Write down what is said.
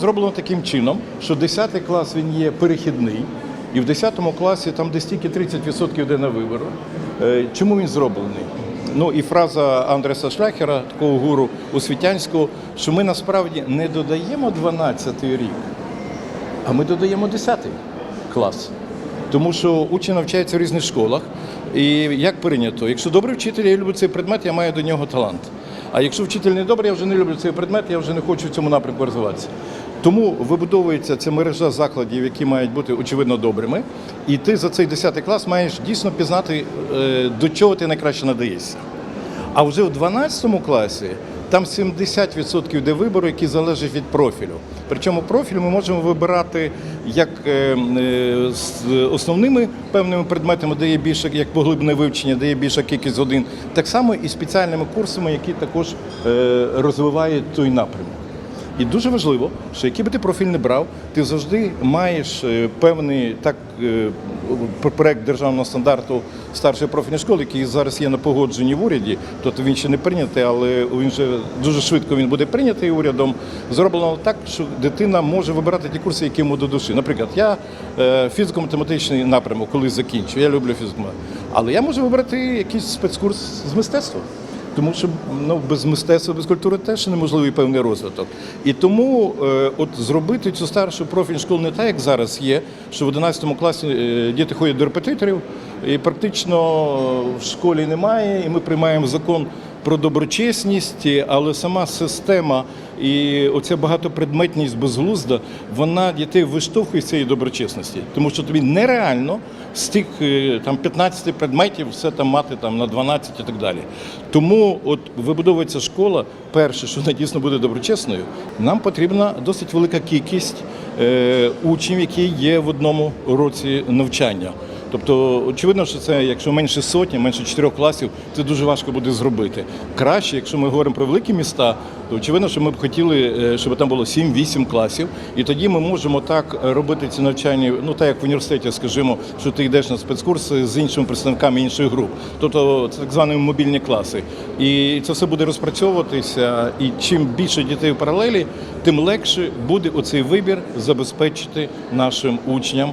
Зроблено таким чином, що 10 клас він є перехідний, і в 10 класі там десь тільки 30% йде на вибору. Е, Чому він зроблений? Ну і фраза Андреса Шляхера, такого гуру освітянського, що ми насправді не додаємо 12-й рік, а ми додаємо 10 клас. Тому що учні навчаються в різних школах. І як прийнято, якщо добрий вчитель, я люблю цей предмет, я маю до нього талант. А якщо вчитель не добрий, я вже не люблю цей предмет, я вже не хочу в цьому напрямку розвиватися. Тому вибудовується ця мережа закладів, які мають бути очевидно добрими. І ти за цей 10 клас маєш дійсно пізнати, е, до чого ти найкраще надаєшся. А вже в 12 класі там 70% йде вибору, які залежать від профілю. Причому профіль ми можемо вибирати як е, е, з основними певними предметами, де є більше як поглибне вивчення, де є більша кількість годин, так само і спеціальними курсами, які також розвивають той напрямок. І дуже важливо, що який би ти профіль не брав, ти завжди маєш е, певний так е, проект державного стандарту старшої профільної школи, який зараз є на погодженні в уряді. Тобто він ще не прийнятий, але він вже дуже швидко він буде прийнятий урядом. Зроблено так, що дитина може вибирати ті курси, які йому до душі. Наприклад, я е, фізико-математичний напрямок, коли закінчу, я люблю фізику, але я можу вибрати якийсь спецкурс з мистецтва. Тому що ну, без мистецтва, без культури теж неможливий певний розвиток. І тому е, от зробити цю старшу профільну школу не так, як зараз є, що в 11 класі е, діти ходять до репетиторів, і практично в школі немає, і ми приймаємо закон про доброчесність, але сама система і оця багатопредметність безглузда, вона дітей виштовхує з цієї доброчесності. Тому що тобі нереально з тих е, там 15 предметів все там мати там на 12 і так далі. Тому от вибудовується школа, перше, що дійсно буде доброчесною, нам потрібна досить велика кількість е, учнів, які є в одному році навчання. Тобто, очевидно, що це, якщо менше сотні, менше чотирьох класів, це дуже важко буде зробити. Краще, якщо ми говоримо про великі міста, то очевидно, що ми б хотіли, е, щоб там було 7-8 класів, і тоді ми можемо так робити ці навчання, ну так як в університеті, скажімо, що ти йдеш на спецкурси з іншими представниками інших груп. Тобто це так звані мобільні класи. І це все буде розпрацьовуватися. І чим більше дітей в паралелі, тим легше буде оцей вибір забезпечити нашим учням